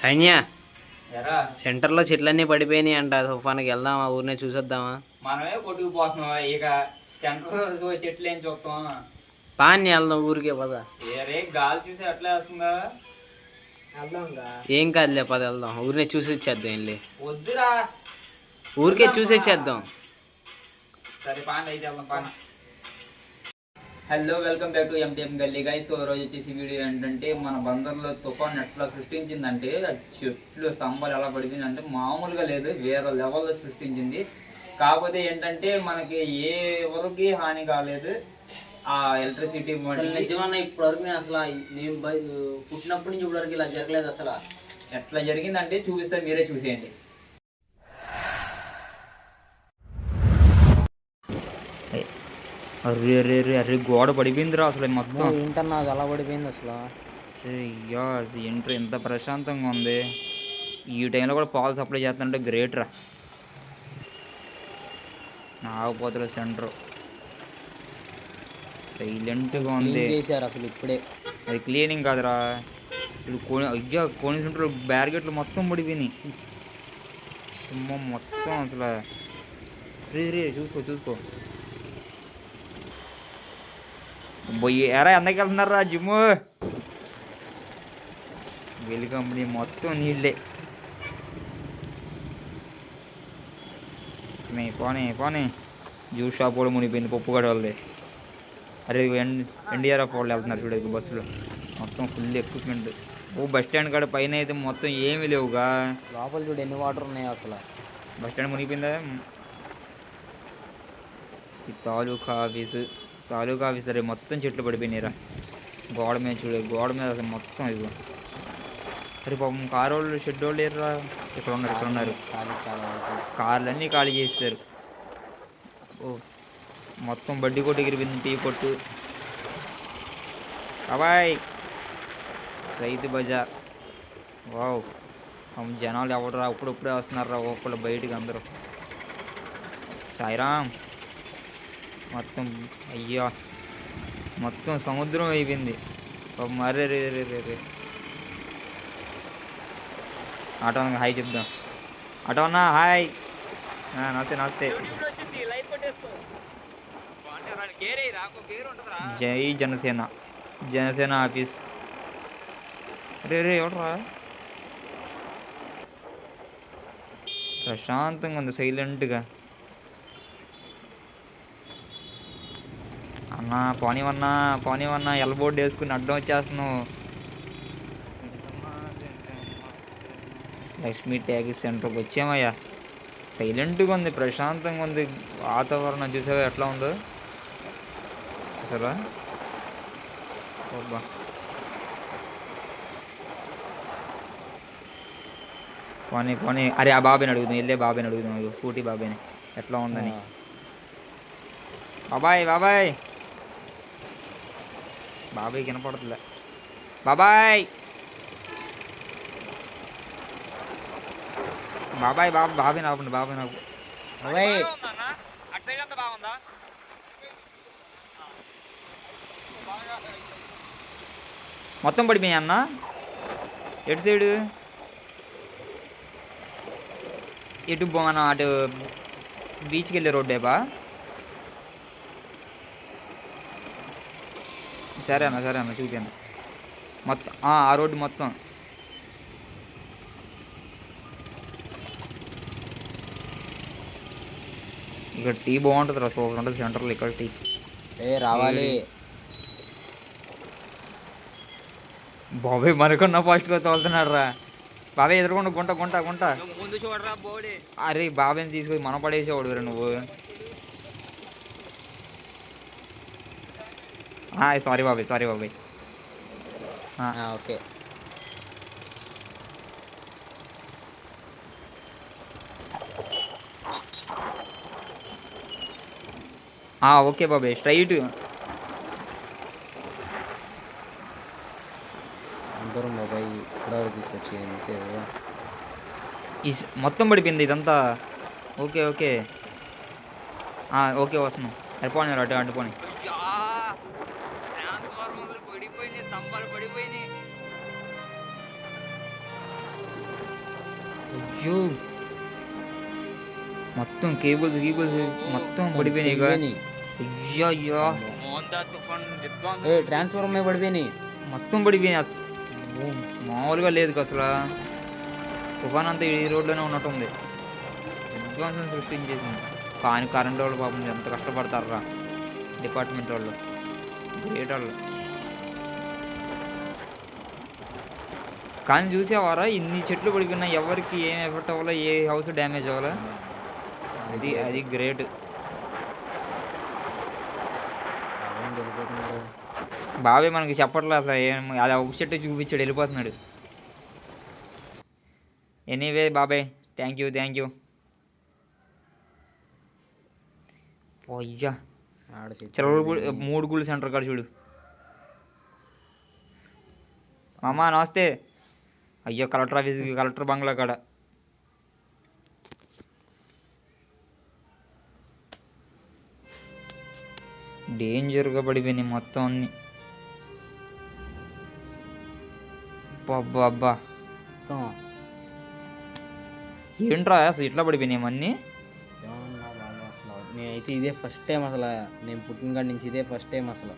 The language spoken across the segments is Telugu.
సైన్య సెంటర్లో చెట్లన్నీ పడిపోయినాయి అంట. తుఫాన్కి వెళ్దామా? ఊరినే చూసొద్దామా? మనమే కొట్టుకుపోతున్నాం ఇక సెంటర్ చెట్లు ఏం చూస్తాం? పాన్ని వెళ్దాం ఊరికే పద. ఏరే గాలి చూసి ఎట్లా వేస్తుందా? ఏం కాదులే పద వెళ్దాం. ఊరినే చూసి వచ్చేద్దాం వెళ్ళి. వద్దురా. ఊరికే చూసి వచ్చేద్దాం సరే పాండి అయితే వెళ్దాం పాండి hello welcome back to MTM గల్లీ గైస్ సో రోజు వచ్చేసి వీడియో ఏంటంటే మన బందర్లో తుఫాన్ ఎట్లా సృష్టించిందంటే చెట్లు స్తంభాలు ఎలా పడిపోయింది అంటే మామూలుగా లేదు వేరే లెవెల్లో సృష్టించింది. కాకపోతే ఏంటంటే మనకి ఏ ఎవరికి హాని కాలేదు ఆ ఎలక్ట్రిసిటీ నిజమన్నా ఇప్పటి వరకు నేను అసలు నేను పుట్టినప్పటి నుంచి ఇప్పటి వరకు ఇలా జరగలేదు అసలు. ఎట్లా జరిగిందంటే చూపిస్తే మీరే చూసేయండి. అరే అరే అరే అరే గోడ పడిపోయిందిరా అసలు మొత్తం. ఏంటన్నా అది అలా పడిపోయింది అసలు? అయ్యా అది ఎంట్రీ ఎంత ప్రశాంతంగా ఉంది. ఈ టైంలో కూడా పాలు సప్లై చేస్తుంటే గ్రేట్ రా. నాగపోతుల సెంటర్. సైలెంట్గా ఉంది. చేశారు అసలు ఇప్పుడే. అది క్లీనింగ్ కాదురా. ఇప్పుడు కోని అయ్యా కోని సెంటర్ బ్యారిగేట్లు మొత్తం పడిపోయినాయి. సుమ్మ మొత్తం అసలు. రే రే చూసుకో చూసుకో. బొయ్యి ఎరా ఎందకి వెళ్తున్నారా జిమ్ వెళ్ళి కంపెనీ మొత్తం నీళ్ళే. మే పోనీ పోనీ. జ్యూస్ షాప్ కూడా మునిగిపోయింది పప్పు గడ వాళ్ళది అరే ఎన్ ఎన్డీఆర్ఎఫ్ వాళ్ళు వెళ్తున్నారు చూడదు బస్సులో. మొత్తం ఫుల్ ఎక్విప్మెంట్ ఓ బస్ స్టాండ్ కాడ పైన అయితే మొత్తం ఏమీ లేవుగా. లోపల చూడు ఎన్ని వాటర్ ఉన్నాయో అసలు. బస్ స్టాండ్ మునిగిపోయిందా? ఈ తాలూకా ఆఫీసు. తాలూకా ఆఫీస్ దగ్గర మొత్తం చెట్లు పడిపోయినాయిరా. గోడ మీద చూడు గోడ మీద అసలు మొత్తం ఇదిగో. అరే పాపం కారు వాళ్ళు షెడ్ వాళ్ళు లేరురా. ఇక్కడ ఉన్నారు ఇక్కడ ఉన్నారు. కార్లన్నీ ఖాళీ చేస్తారు ఓ మొత్తం బడ్డీ కొట్టు ఎగిరిపోయింది టీ కొట్టు. అబాయ్ రైతు బజార్. వావ్! పాపం జనాలు ఎవడరా అప్పుడప్పుడే వస్తున్నారా ఒక్కళ్ళు బయటికి అందరూ. సాయిరామ్! మొత్తం అయ్యా. మొత్తం సముద్రం అయిపోయింది. మరే రే రే రే రే. ఆటో హాయ్ చెప్దాం. ఆటో అన్నా హాయ్. నమస్తే నమస్తే. జై జనసేన. జనసేన ఆఫీస్. రే రే ఎవడరా? ప్రశాంతంగా ఉంది సైలెంట్గా అన్నా పోనివన్నా పోనివన్నా ఎల్బోర్డ్ వేసుకుని అడ్డం వచ్చేస్తున్నావు. లక్ష్మీ ట్యాక్సీ సెంటర్కి వచ్చామయ్యా. సైలెంట్గా ఉంది ప్రశాంతంగా ఉంది. వాతావరణం చూసావా ఎట్లా ఉందో? అసలు అబ్బా. పోనీ పోనీ. అరే ఆ బాబాయ్ని అడుగుదాం వెళ్ళే బాబాయ్ని అడుగుదాం స్కూటీ బాబాయ్ని. ఎట్లా ఉందని. బాబాయ్ బాబాయ్. బాబాయ్ కనపడట్లే బాబాయ్! బాబాయ్ బాబా బాబాయ్! నాకు బాబాయ్ నాకు బాబాయ్ మొత్తం పడిపోయాయి అన్న? ఎటు సైడు? ఎటు మనం అటు బీచ్కి వెళ్ళే రోడ్డేపా? సరే అన్న సరే అన్న చూపాను మొత్తం ఆ ఆ రోడ్డు మొత్తం. ఇక్కడ టీ బాగుంటుంది రా సూపర్ ఉంటుంది సెంటర్లో ఇక్కడ టీ. ఏ రావాలి. బాబాయ్ మనకన్నా ఫాస్ట్గా తోలుతున్నాడు రా బాబాయ్ ఎదురుకుండా గుంట గుంట గుంట. ముందు చూడరా బోడి. అరే బాబాయ్ని తీసుకొని మనం పడేసేవాడు రా నువ్వు. సారీ బాబాయ్ సారీ బాబాయ్ ఓకే. ఓకే బాబాయ్ స్ట్రైట్. అందరూ మొబైల్ ఇక్కడ తీసుకొచ్చి ఈ మొత్తం పడిపోయింది ఇదంతా. Okay okay. ఓకే వస్తున్నాం. అరిపోని అటు అటు పోనీ. పడిపోయినాయి స్తంభాలు పడిపోయినాయి. అయ్యో. మొత్తం కేబుల్స్ గీబుల్స్ మొత్తం పడిపోయినాయి. అయ్యో అయ్యో ఏ ట్రాన్స్ఫార్మర్ పడిపోయినాయి. మొత్తం పడిపోయినాయి. అసలు మామూలుగా లేదు అసలు. తుఫాన్ అంతా ఈ రోడ్లోనే ఉన్నట్టుంది. విధ్వంసం సృష్టించేసింది. కానీ కరెంట్ వాళ్ళు పాపం ఎంత కష్టపడతారా డిపార్ట్మెంట్ వాళ్ళు. గ్రేట్ వాళ్ళు. కానీ చూసేవారా? ఇన్ని చెట్లు పడిపోయినా ఎవరికి ఏం ఎఫెక్ట్ అవ్వాలో ఏ హౌస్ డ్యామేజ్ అవ్వాలో? అది అది గ్రేట్ బాబాయ్ మనకి చెప్పట్లే అసలు ఏం అది ఒక చెట్టు చూపించాడు వెళ్ళిపోతున్నాడు. ఎనీవే బాబాయ్ థ్యాంక్ యూ థ్యాంక్ యూ అయ్యా మూడు గుళ్ళు సెంటర్ కాడ చూడు. మామా నమస్తే. అయ్యో కలెక్టర్ ఆఫీస్ కలెక్టర్ బంగ్లా కాడ. డేంజర్గా పడిపోయినాయి మొత్తం అన్ని. అబ్బా అబ్బా మొత్తం. ఏంట్రా అసలు ఇట్లా పడిపోయినాయి అన్నీ? నేనైతే ఇదే ఫస్ట్ టైం అసలు నేను పుట్టిన కాడి నుంచి ఇదే ఫస్ట్ టైం అసలు.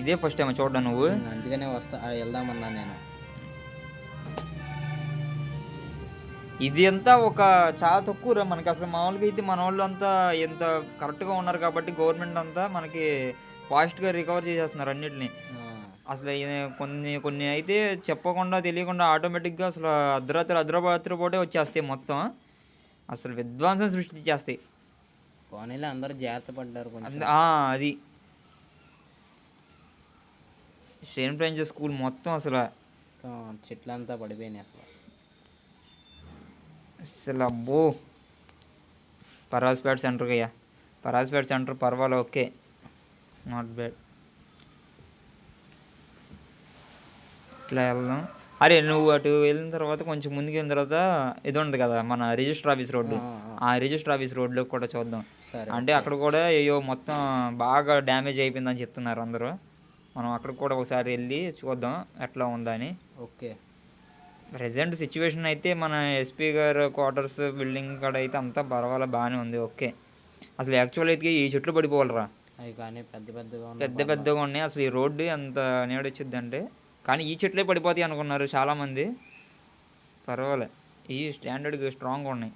ఇదే ఫస్ట్ టైం చూడ్డా నువ్వు? అందుకనే వస్తా వెళ్దామన్నా నేను. ఇది అంతా ఒక చాలా తక్కువ మనకి అసలు మామూలుగా అయితే మన వాళ్ళు అంతా ఎంత కరెక్ట్గా ఉన్నారు కాబట్టి గవర్నమెంట్ అంతా మనకి ఫాస్ట్గా రికవర్ చేసేస్తున్నారు అన్నిటిని. అసలు కొన్ని కొన్ని అయితే చెప్పకుండా తెలియకుండా ఆటోమేటిక్గా అసలు అర్ధరాత్రి అర్ధరాత్రి పూటే వచ్చేస్తాయి మొత్తం. అసలు విధ్వంసం సృష్టించేస్తాయి. పోనీలే అందరూ జాగ్రత్త పడ్డారు అంద- సెయింట్ ఫ్రాన్సిస్ స్కూల్ మొత్తం అసలు. చెట్లంతా పడిపోయినాయి అసలు. అసలు అబ్బో పరాజ్పేట సెంటర్కి అయ్యా పరాజ్పేట సెంటర్ పర్వాలేదు ఓకే. నాట్ బ్యాడ్ ఇట్లా వెళ్దాం అరే నువ్వు అటు వెళ్ళిన తర్వాత కొంచెం ముందుకు వెళ్ళిన తర్వాత ఇది ఉంది కదా మన రిజిస్టర్ ఆఫీస్ రోడ్డు. ఆ, రిజిస్టర్ ఆఫీస్ రోడ్లో కూడా చూద్దాం. సరే అంటే అక్కడ కూడా అయ్యో మొత్తం బాగా డ్యామేజ్ అయిపోయిందని చెప్తున్నారు అందరూ. మనం అక్కడ కూడా ఒకసారి వెళ్ళి చూద్దాం ఎట్లా ఉందని. ఓకే. ప్రజెంట్ సిచ్యువేషన్ అయితే మన ఎస్పీ గారు క్వార్టర్స్ బిల్డింగ్ కాడ అయితే అంతా పర్వాలేదు బాగానే ఉంది ఓకే. అసలు యాక్చువల్ అయితే ఈ చెట్లు పడిపోవాలరా. అవి కానీ పెద్ద పెద్దగా ఉన్నాయి పెద్ద పెద్దగా ఉన్నాయి అసలు ఈ రోడ్డు ఎంత నీడొచ్చింది అంటే కానీ ఈ చెట్లే పడిపోతాయి అనుకున్నారు చాలామంది. పర్వాలే ఈ స్టాండర్డ్గా స్ట్రాంగ్గా ఉన్నాయి.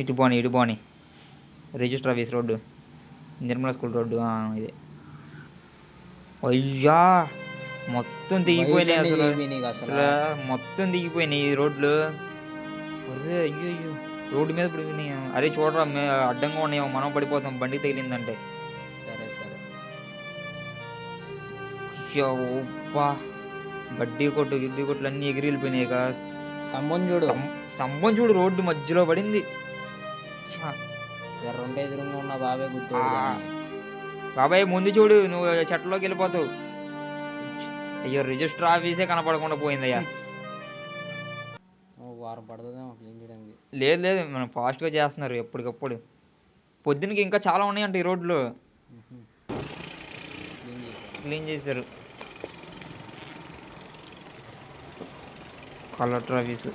ఇటు పోనీ ఇటు పోనీ. Register office road. Nirmala school road ఇదే. అయ్యా మొత్తం దిగిపోయినాయి అసలు. అసలు. మొత్తం దిగిపోయినాయి ఈ రోడ్లు. అరే అయ్యో అయ్యో. రోడ్డు మీద పడిపోయినాయి. అరే చూడరా అడ్డంగా ఉన్నాయేమో మనం పడిపోతాం. బండి తగిలిందంటే. సరే సరే. అయ్యో ఓబ్బా బడ్డీ కొట్టు గిడ్డీ కొట్లు అన్నీ ఎగిరి వెళ్ళిపోయినాయి ఇక. సంబం చూడు. స్తం- స్తంభం చూడు రోడ్డు మధ్యలో పడింది. ఎర్రంటే ఎదురుగా ఉన్న బాబే గుర్తు. బాబాయ్ ముందు చూడు నువ్వు చెట్లోకి వెళ్ళిపోతావు అయ్యో రిజిస్టర్ ఆఫీసే కనపడకుండా పోయిందయ్యా. వారం పడుతుందేమో క్లీన్ చేయడానికి? లేదు లేదు మనం ఫాస్ట్గా చేస్తున్నారు ఎప్పటికప్పుడు. పొద్దునకి ఇంకా చాలా ఉన్నాయంట ఈ రోడ్లు. మ్మ్. క్లీన్ చేశారు. క్లీన్ చేశారు. Collector office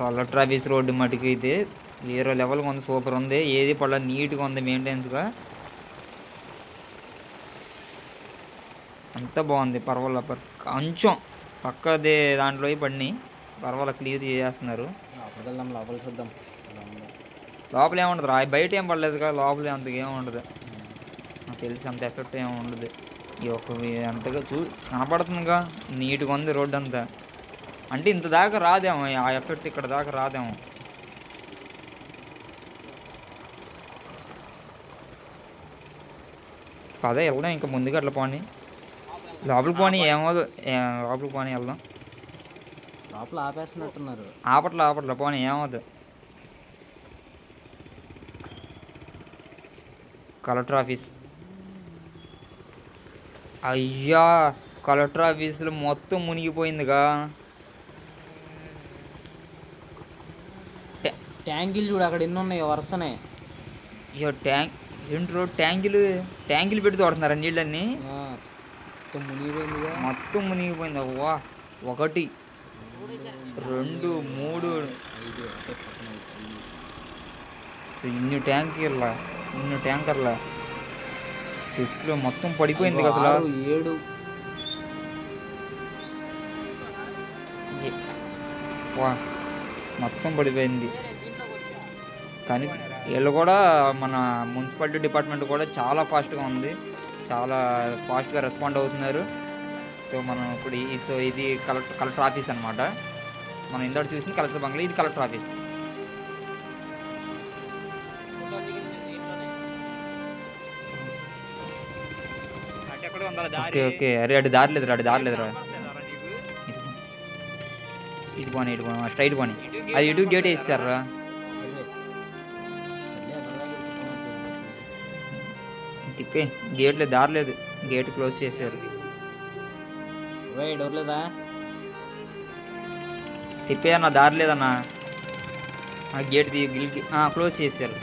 collector office road మటుకు అయితే వేరే లెవెల్గా ఉంది సూపర్ ఉంది. ఏది పడలేదు నీట్గా ఉంది మెయింటెనెన్స్గా. అంతా బాగుంది పర్వాలేదు పర్ కొంచెం పక్కదే దాంట్లో పడినాయి పర్వాలేదు క్లియర్ లోపలికి వెళ్దాం లోపల చూద్దాం. లోపల ఏముండదు రా బయట ఏం పడలేదు కదా లోపల అంత ఉండదు. నాకు తెలిసి అంత ఎఫెక్ట్ ఏమి ఉండదు. ఈ ఒక్క అంతగా చూ కనపడుతుందిగా నీట్గా ఉంది రోడ్డు అంతా. అంటే ఇంత దాకా రాదేమో ఆ ఎఫెక్ట్ ఇక్కడ దాకా రాదేమో. పదే వెళ్దాం ఇంకా ముందుగా అట్లా పోనీ లోపలికి పోనీ ఏమవుదు లోపలికి పోనీ వెళ్దాం. లోపల ఆపేస్తున్నట్టున్నారు. ఆపట్ల ఆపట్ల పోనీ ఏమవుదు కలెక్టర్ ఆఫీస్. అయ్యా కలెక్టర్ ఆఫీసులో మొత్తం మునిగిపోయిందిగా. ట్యా- ట్యాంకులు చూడు అక్కడ ఎన్ని ఉన్నాయి వరుసనే. అయ్యో ట్యాంక్ ఏంట్రో ట్యాంకులు ట్యాంకులు పెట్టి తోడుతున్నారా నీళ్ళన్నీ? మొత్తం మునిగిపోయిందిగా. మొత్తం మునిగిపోయింది. అవ్వా. ఒకటి రెండు మూడు. ఇన్ని ట్యాంకర్ల ఇన్ని ట్యాంకర్ల. చెట్లు మొత్తం పడిపోయింది అసలు. ఏడు. వా మొత్తం పడిపోయింది. కానీ వీళ్ళు కూడా మన మున్సిపాలిటీ డిపార్ట్మెంట్ కూడా చాలా ఫాస్ట్గా ఉంది. చాలా ఫాస్ట్గా రెస్పాండ్ అవుతున్నారు. సో మనం ఇప్పుడు ఈ సో ఇది కలెక్టర్ కలెక్టర్ ఆఫీస్ అనమాట మనం ఇందాక చూసింది కలెక్టర్ బంగ్లా ఇది కలెక్టర్ ఆఫీస్. Okay okay. అరే అటు దారి లేదురా అటు దారి లేదురా. ఇటు ఇటు పోనీ ఇటు పోనీ స్ట్రైట్ పోనీ. అది ఇటు గేట్ వేసారా తిప్పే గేట్ లేదు దారి లేదు గేట్ క్లోజ్ చేశారు. ఒరేయ్, డోర్ లేదా? తిప్పే అన్న దారి లేదన్నా ఆ గేట్ క్లోజ్ చేశారు.